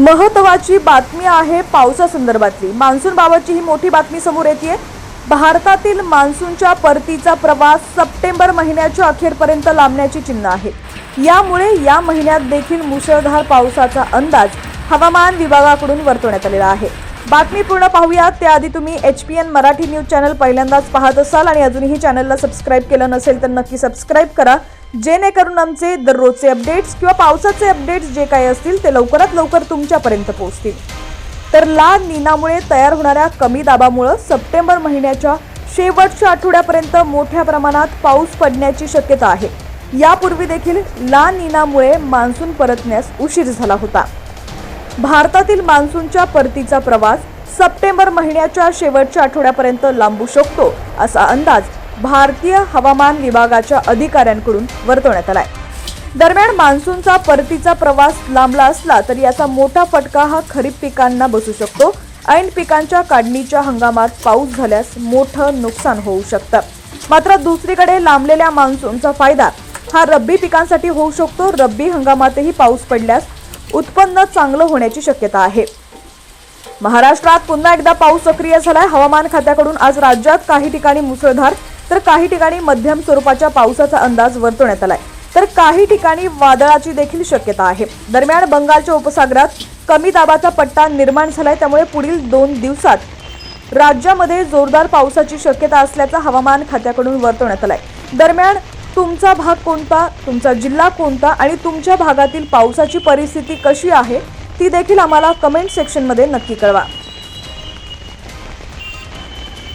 महत्वाची बातमी आहे पावसासंदर्भातली. मान्सून बाबतची ही मोठी बातमी समोर येते भारतातील मान्सूनच्या परतीचा प्रवास सप्टेंबर महिन्याच्या अखेरपर्यंत लांबण्याची चिन्ह आहे. यामुळे या महिन्यात देखील मुसळधार पावसाचा अंदाज हवामान विभागाकडून वर्तवण्यात आलेला आहे. बातमी पूर्ण पाहूयात. त्याआधी तुम्ही H P N Marathi news channel पहिल्यांदाच पाहत असाल आणि अजूनही चॅनलला सबस्क्राईब केलं नसेल तर नक्की सबस्क्राईब करा. जेणेकरून आमचे दररोजचे अपडेट्स किंवा पावसाचे अपडेट्स जे काही असतील ते लवकरात लवकर तुमच्यापर्यंत पोहोचतील. तर ला निनामुळे तयार होणाऱ्या कमी दाबामुळं सप्टेंबर महिन्याच्या शेवटच्या आठवड्यापर्यंत मोठ्या प्रमाणात पाऊस पडण्याची शक्यता आहे. यापूर्वी देखील ला निनामुळे मान्सून परतण्यास उशीर झाला होता. भारतातील मान्सूनच्या परतीचा प्रवास सप्टेंबर महिन्याच्या शेवटच्या आठवड्यापर्यंत लांबू शकतो असा अंदाज भारतीय हवामान विभागाच्या अधिकाऱ्यांकडून वर्तवण्यात आलाय. दरम्यान मान्सूनचा परतीचा प्रवास लांबला असला तरी याचा मोठा फटका हा खरीप पिकांना बसू शकतो. ऐन पिकांच्या काढणीच्या हंगामात पाऊस झाल्यास मोठं नुकसान होऊ शकतं. मात्र दुसरीकडे लांबलेल्या मान्सूनचा फायदा हा रब्बी पिकांसाठी होऊ शकतो. रब्बी हंगामातही पाऊस पडल्यास उत्पन्न चांगलं होण्याची शक्यता आहे. महाराष्ट्रात पुन्हा एकदा पाऊस सक्रिय झालाय. हवामान खात्याकडून आज राज्यात काही ठिकाणी मुसळधार तर काही ठिकाणी मध्यम स्वरूपाच्या पावसाचा अंदाज वर्तवण्यात आलाय. तर काही ठिकाणी वादळाची देखील शक्यता आहे. दरम्यान बंगालच्या उपसागरात कमी दाबाचा पट्टा निर्माण झालाय. त्यामुळे पुढील दोन दिवसात राज्यामध्ये जोरदार पावसाची शक्यता असल्याचं हवामान खात्याकडून वर्तवण्यात आलंय. दरम्यान तुमचा भाग कोणता तुमचा जिल्हा कोणता आणि तुमच्या भागातील पावसाची परिस्थिती कशी आहे ती देखील आम्हाला कमेंट सेक्शनमध्ये नक्की कळवा.